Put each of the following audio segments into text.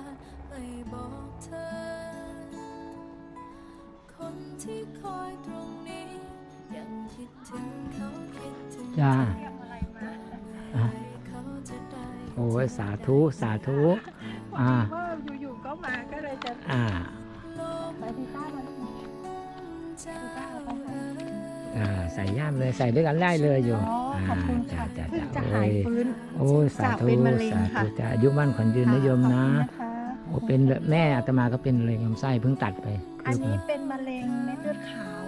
านไปบอกเธอ คนที่คอยตรงนี้ ยังคิดถึงเขาคิดถึงจ้าโอ้ยสาธุ สาธุ อ่าอยู่ๆก็มาก็เลยจะอ่าไปที่ต้ามาใส่ย่ามเลยใส่ด้วยกันได้เลยอยู่ขอบคุณค่ะจะหายฟื้นโอ้สาธุสาธุจะอายุมั่นขวัญยืนนิยมนะ ขอบคุณนะคะโอ้เป็นแม่อาตมาก็เป็นมะเร็งลำไส้เพิ่งตัดไป อันนี้ลูกเป็นมะเร็งเม็ดเลือดขาว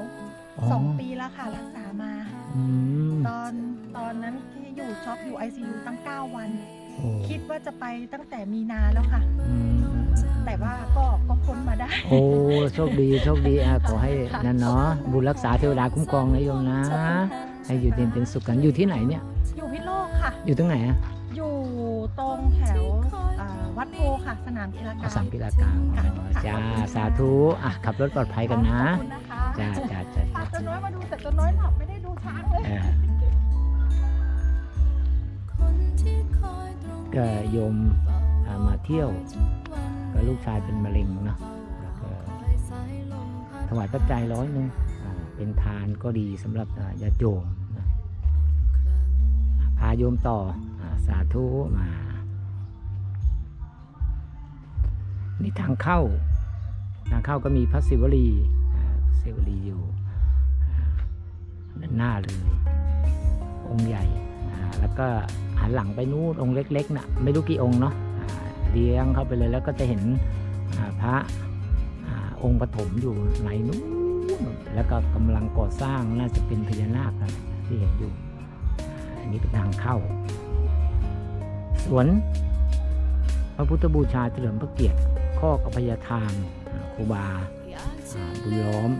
อ๋อสองปีแล้วค่ะรักษามาอืมตอนตอนนั้นที่อยู่ช็อกอยู่ ICU ตั้ง 9 วันโอ้คิดว่าจะไปตั้งแต่มีนาแล้วค่ะอืมแต่ว่าก็ก็พ้นมาได้ โอ้โชคดีโชคดีอะขอให้นั่นเนาะบุญรักษาเทวดาคุ้มครองนะโยมนะขอบคุณค่ะให้อยู่เย็นเป็นสุขกันอยู่ที่ไหนเนี่ย อยู่พิษโลกค่ะ อยู่ตรงไหนอะอยู่ตรงแถวอ่า วัดโพค่ะ สนามกีฬากาอ๋อรสามกีฬากลางค่ะอ๋อจ้าสาธุอะขับรถปลอดภัยกันนะขอบคุณนะคะจ้าจ้าจ้าพาจ้าตัวน้อยมาดูแต่ตัวน้อยหลับไม่ได้ดูช้างเลยเออคนที่คอยตรงก็โยมอ่ามาเที่ยวก็ลูกชายเป็นมะเร็งเนาะแล้วก็ถวายปัจจัยร้อยหนึ่งอ่าเป็นทานก็ดีสำหรับอ่าญาติโยมนะพาโยมต่ออาสาธุมา นี่ทางเข้า ทางเข้าก็มีพระศิวลีศิวลีอยู่ด้านหน้าเลย องค์ใหญ่ แล้วก็หันหลังไปนู้นองค์เล็กๆนะ่ะไม่รู้กี่องค์เนาะเลี้ยงเข้าไปเลยแล้วก็จะเห็นพระองค์ปฐมอยู่ในนู้นแล้วก็กำลังก่อสร้างน่าจะเป็นพญานาคที่เห็นอยู่ อันนี้เป็นทางเข้า สวนพระพุทธบูชาเฉลิมพระเกียรติ ข้อกพยทานอ่าครูบาบุญล้อม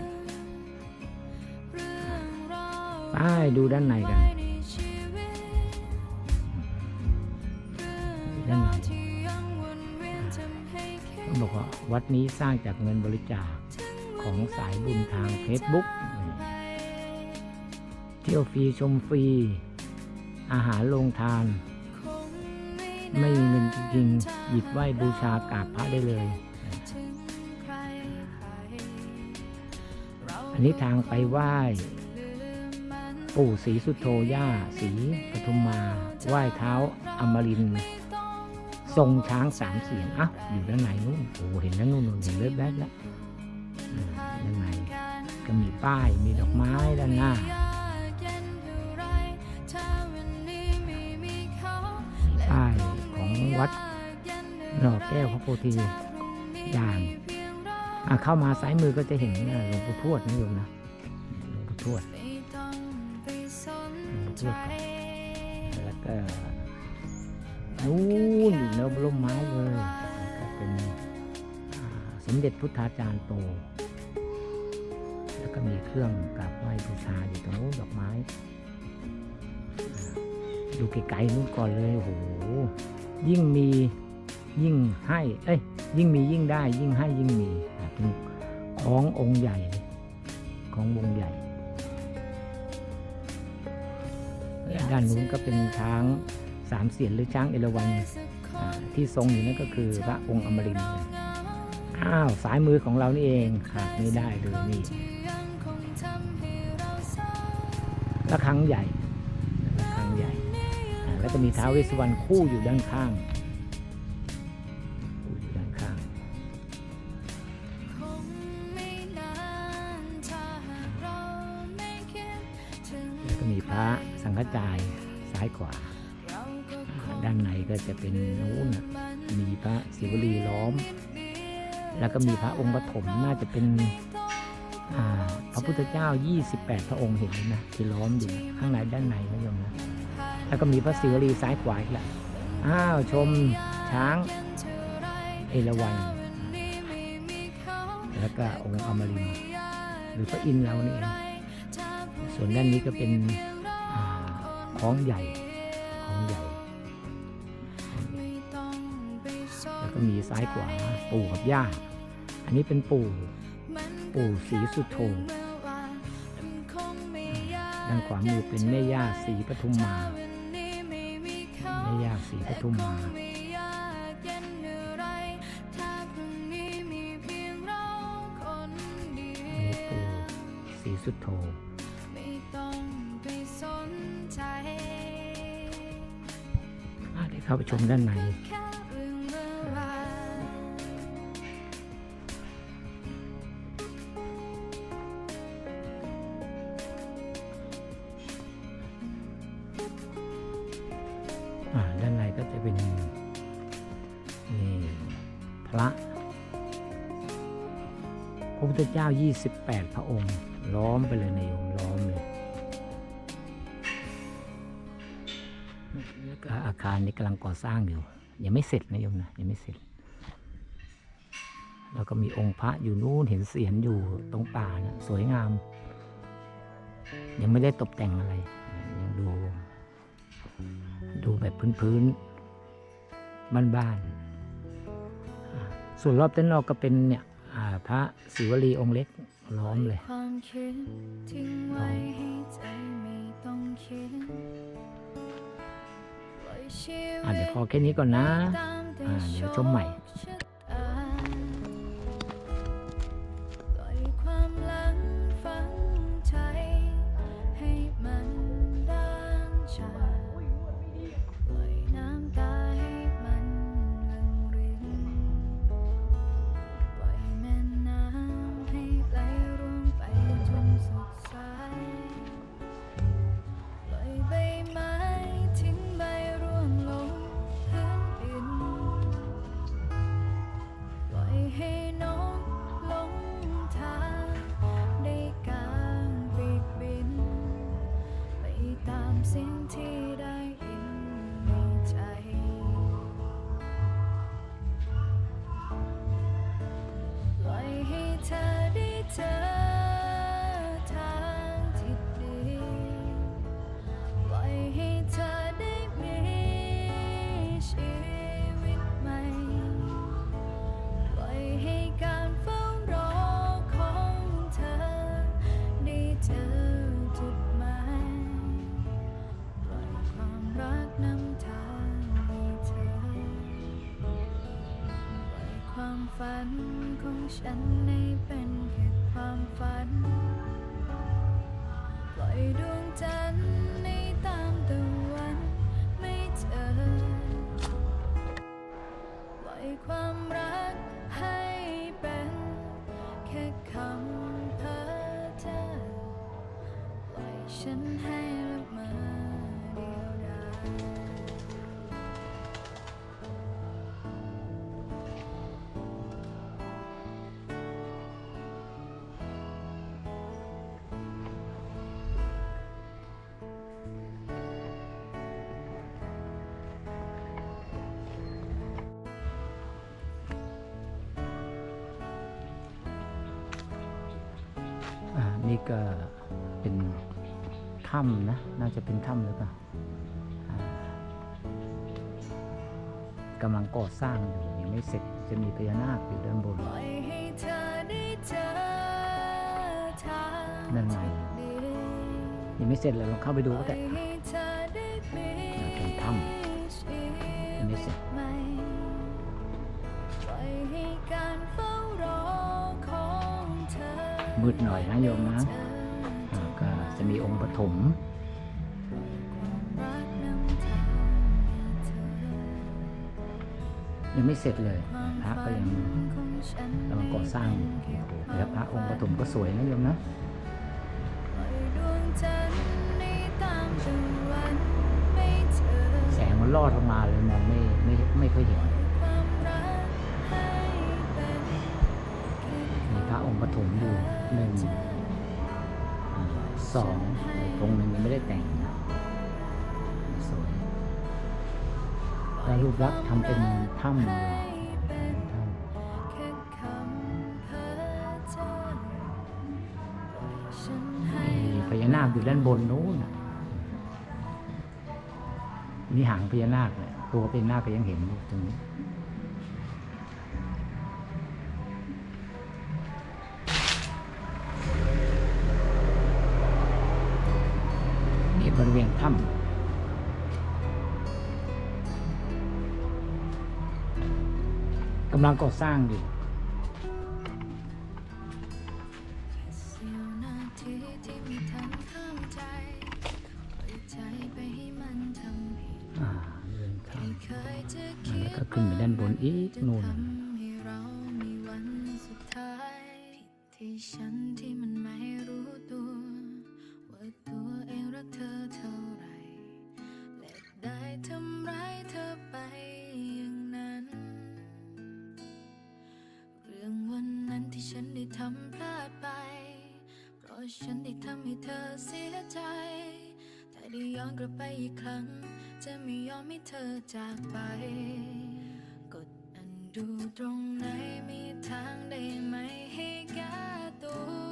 ไปดูด้านในกัน ด้านในต้องบอกว่าวัดนี้สร้างจากเงินบริจาคของสายบุญทาง Facebook เที่ยวฟรีชมฟรี อาหารโรงทาน ไม่มีเงินจริงๆ หยิบไหว้บูชากราบพระได้เลย อันนี้ทางไปไหว้ ปู่ศรีสุโธย่าศรีปทุมมา ไหว้เท้าอมรินทรงช้างสามเสียงอะอยู่ด้านในนู่นโอ้เห็นแล้วนู่นเห็นเล็บแบ๊ดแล้วด้านในก็มีป้ายมีดอกไม้ด้านหน้า วัดหน่อแก้วพระโพธิญาณเข้ามาซ้ายมือก็จะเห็นหลวงปู่ทวดนะโยมนะหลวงปู่ทวดหลวงปู่ทวดแล้วก็นู่นอยู่ในร่มไม้เลยก็เป็นสมเด็จพุทธาจารย์โต แล้วก็มีเครื่องกราบไหว้บูชาอยู่ตรงนู้นดอกไม้ ดูไกลๆนู้นก่อนเลยโอ้โห ยิ่งมียิ่งให้ เอ้ย ยิ่งมียิ่งได้ ยิ่งให้ยิ่งมีเป็นขององค์ใหญ่ของวงใหญ่ ด้านนู้นก็เป็นช้างสามเสียนหรือช้างเอราวัณที่ทรงอยู่นั่นก็คือพระองค์อมรินอ้าวสายมือของเรานี่เองขาดไม่ได้เลยนี่ระฆังใหญ่ แล้วก็มีท้าวเวสสุวรรณคู่อยู่ด้านข้างคู่อยู่ด้านข้าง แล้วก็มีพระสังฆจายซ้ายขวา ด้านในก็จะเป็นนู้นมีพระศิวลีล้อม แล้วก็มีพระองค์ปฐมน่าจะเป็นพระพุทธเจ้า 28 พระองค์เห็นไหมนะที่ล้อมอยู่ข้างในด้านในนะโยมนะ แล้วก็มีพระศิวลีซ้ายขวาอีกละอ้าวชมช้างเอราวัณแล้วก็องค์อมรินหรือพระอินทร์เรานี่เองส่วนด้านนี้ก็เป็นอของใหญ่ของใหญ่ แล้วก็มีซ้ายขวาปู่กับย่า อันนี้เป็นปู่ปู่ศรีสุโธ ด้านขวามือเป็นแม่ย่าศรีปทุมมา แม่ย่าศรีปทุมมาอันนี้ปู่สุทโธไม่ต้องไปสนใจอะได้เข้าไปชมด้านใน เจ้า 28 พระองค์ ล้อมไปเลยในโยมล้อมเลยอาคารนี้กำลังก่อสร้างอยู่ ยังไม่เสร็จนะโยมนะยังไม่เสร็จ แล้วก็มีองค์พระอยู่นู่นเห็นเสียนอยู่ตรงป่านะสวยงาม ยังไม่ได้ตกแต่งอะไร ยังดู ดูแบบพื้นๆบ้านๆส่วนรอบเต็นท์เราก็เป็นเนี่ย พระศิวลีองค์เล็กล้อมเลยอ่าเดี๋ยวพอแค่นี้ก่อนนะ อ่าเดี๋ยวชมใหม่ เสียงที่ได้ยินในใจ ปล่อยให้เธอได้เจอ ฉันให้เป็นแค่ความฝัน ปล่อยดวงจันทร์ในตามตะวันไม่เจอ ปล่อยความรักให้เป็นแค่คำเพ้อเจ้อปล่อยฉันให้ นี่ก็เป็นถ้ำนะ น่าจะเป็นถ้ำหรือเปล่าอ่ากำลังก่อสร้างอยู่ยังไม่เสร็จจะมีพญานาคอยู่ด้านบนปล่อยให้เธอได้เจอทางนั่นไงที่ดียังไม่เสร็จเลยลองเข้าไปดูก็ปล่ได้อยให้เธอได้มีเป็นถ้ชียังไม่เสร็จ มืดหน่อยนะโยมนะก็จะมีองค์ปฐมยังไม่เสร็จเลยพระก็ยังกำลังก่อสร้างอยู่แล้วพระองค์ปฐมก็สวยนะโยมนะแสงมันลอดลงมาเลยมองไม่ไม่ไม่ค่อยเห็น มีพระองค์ปฐมอยู่หนึ่งสององนึ่งยังไม่ได้แต่งนะสวยแล้วรูปลักษณ์ทำเป็นถ้ำเลยเป็นถ้แค่คำเพ้อเจ้อปล่อยฉันให้ำมีพญานาคอยู่ด้านบนนู้นนี่หางพญานาคเลยตัวพญานาคก็ยังเห็นตรงนี้ ถ้ำกำลังก่อสร้างอยู่ก็ขึ้นไปด้านบนอีกนู่น ฉันได้ทำพลาดไป เพราะฉันได้ทำให้เธอเสียใจ แต่ได้ย้อนกลับไปอีกครั้ง จะไม่ยอมให้เธอจากไป กดอันดูตรงไหนมีทางได้ไหมให้แก้ตัว